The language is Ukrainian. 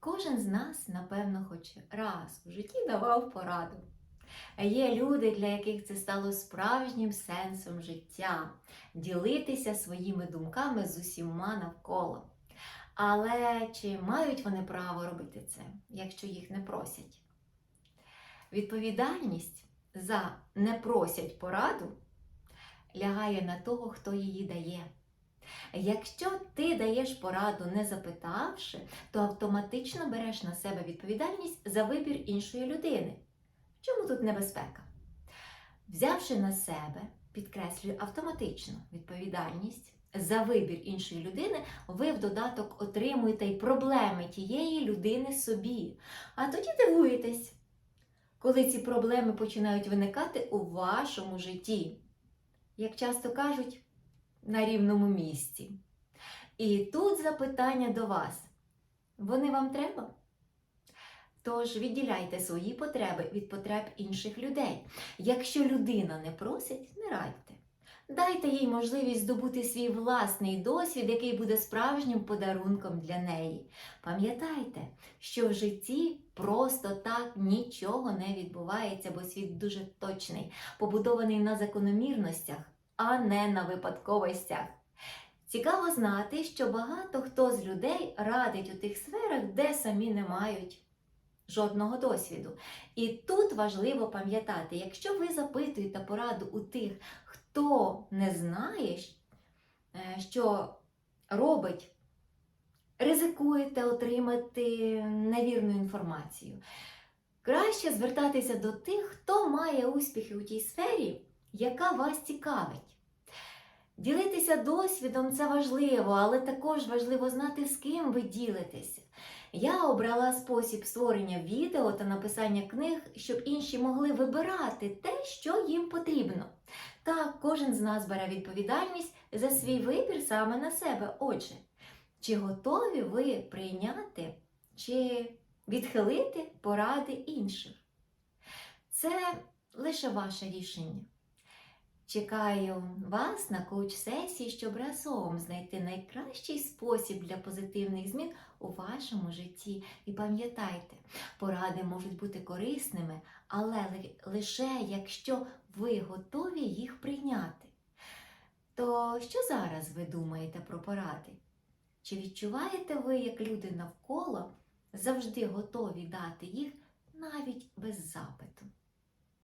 Кожен з нас, напевно, хоч раз у житті давав пораду. Є люди, для яких це стало справжнім сенсом життя ділитися своїми думками з усіма навколо. Але чи мають вони право робити це, якщо їх не просять? Відповідальність за не просять пораду лягає на того, хто її дає. Якщо ти даєш пораду, не запитавши, то автоматично береш на себе відповідальність за вибір іншої людини. Чому тут небезпека? Взявши на себе, підкреслюю автоматично відповідальність за вибір іншої людини, ви в додаток отримуєте й проблеми тієї людини собі. А тоді дивуєтесь, коли ці проблеми починають виникати у вашому житті. Як часто кажуть, на рівному місці. І тут запитання до вас: вони вам треба? Тож відділяйте свої потреби від потреб інших людей. Якщо людина не просить, не радьте. Дайте їй можливість здобути свій власний досвід, який буде справжнім подарунком для неї. Пам'ятайте, що в житті просто так нічого не відбувається, бо світ дуже точний, побудований на закономірностях, а не на випадковостях. Цікаво знати, що багато хто з людей радить у тих сферах, де самі не мають жодного досвіду. І тут важливо пам'ятати, якщо ви запитуєте пораду у тих, хто не знає, е, що робить, ризикуєте отримати невірну інформацію. Краще звертатися до тих, хто має успіхи у тій сфері, яка вас цікавить. Ділитися досвідом це важливо, але також важливо знати, з ким ви ділитеся. Я обрала спосіб створення відео та написання книг, щоб інші могли вибирати те, що їм потрібно. Так, кожен з нас бере відповідальність за свій вибір саме на себе. Отже, чи готові ви прийняти чи відхилити поради інших? Це лише ваше рішення. Чекаю вас на коуч-сесії, щоб разом знайти найкращий спосіб для позитивних змін у вашому житті. І пам'ятайте, поради можуть бути корисними, але лише якщо ви готові їх прийняти. То що зараз ви думаєте про поради? Чи відчуваєте ви, як люди навколо завжди готові дати їх навіть без запиту?